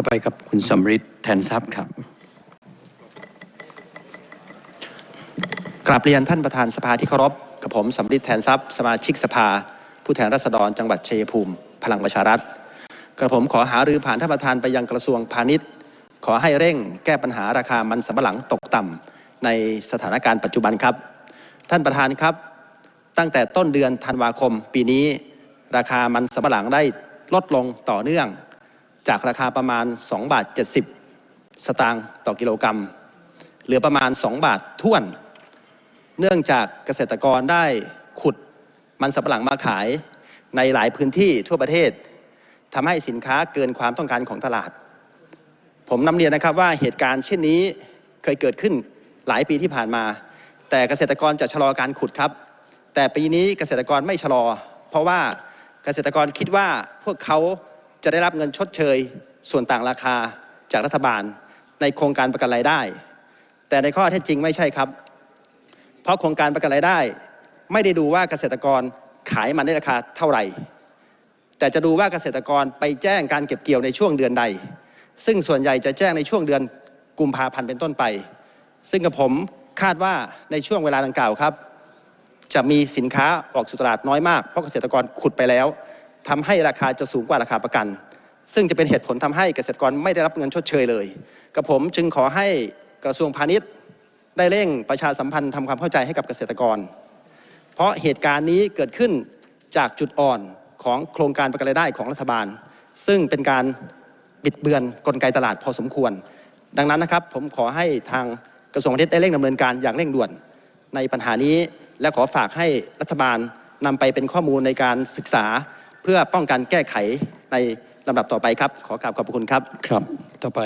ต่อไปครับคุณสำริดแทนทรัพย์ครับกราบเรียนท่านประธานสภาที่เคารพกับผมสำริดแทนทรัพย์สมาชิกสภา ผู้แทนราษฎรจังหวัดชัยภูมิ พลังประชารัฐกระผมขอหารือผ่านท่านประธานไปยังกระทรวงพาณิชย์ ขอให้เร่งแก้ปัญหาราคามันสำปะหลังตกต่ำในสถานการณ์ปัจจุบันครับ ท่านประธานครับ ตั้งแต่ต้นเดือนธันวาคมปีนี้ ราคามันสำปะหลังได้ลดลงต่อเนื่อง จากราคาประมาณ 2 บาท 70 สตางค์ต่อกิโลกรัม เหลือประมาณ 2 บาทท้วน เนื่องจากเกษตรกรได้ขุดมันสำปะหลังมาขายในหลายพื้นที่ทั่วประเทศทำให้สินค้าเกินความต้องการของตลาด ผมนำเรียนนะครับว่าเหตุการณ์เช่นนี้เคยเกิดขึ้นหลายปีที่ผ่านมา แต่เกษตรกรจะชะลอการขุดครับ แต่ปีนี้เกษตรกรไม่ชะลอ เพราะว่าเกษตรกรคิดว่าพวกเขา จะได้รับเงินชดเชย ส่วนต่างราคาจากรัฐบาล ในโครงการประกันรายได้ แต่ในข้อเท็จจริงไม่ใช่ครับ เพราะโครงการประกันรายได้ ไม่ได้ดูว่าเกษตรกรขายมันได้ราคาเท่าไหร่ แต่จะดูว่าเกษตรกรไปแจ้งการเก็บเกี่ยวในช่วงเดือนใด ซึ่งส่วนใหญ่จะแจ้งในช่วงเดือนกุมภาพันธ์เป็นต้นไป ซึ่งกับผมคาดว่าในช่วงเวลาดังกล่าวครับ จะมีสินค้าออกสู่ตลาดน้อยมาก เพราะเกษตรกรขุดไปแล้ว ทำให้ราคาจะสูงกว่าราคาประกัน ซึ่งจะเป็นเหตุผลทำให้เกษตรกรไม่ได้รับเงินชดเชยเลยกับผมจึงขอให้กระทรวงพาณิชย์ได้เร่งประชาสัมพันธ์ทำความเข้าใจให้กับเกษตรกร เพราะเหตุการณ์นี้เกิดขึ้นจากจุดอ่อนของโครงการประกันรายได้ของรัฐบาล ซึ่งเป็นการบิดเบือนกลไกตลาดพอสมควร ดังนั้นนะครับผมขอให้ทางกระทรวงพาณิชย์ได้เร่งดำเนินการอย่างเร่งด่วนในปัญหานี้ และขอฝากให้รัฐบาลนำไปเป็นข้อมูลในการศึกษา เพื่อป้องกันแก้ไขในลำดับต่อไปครับ ขอกราบขอบพระคุณครับ ครับ ต่อไป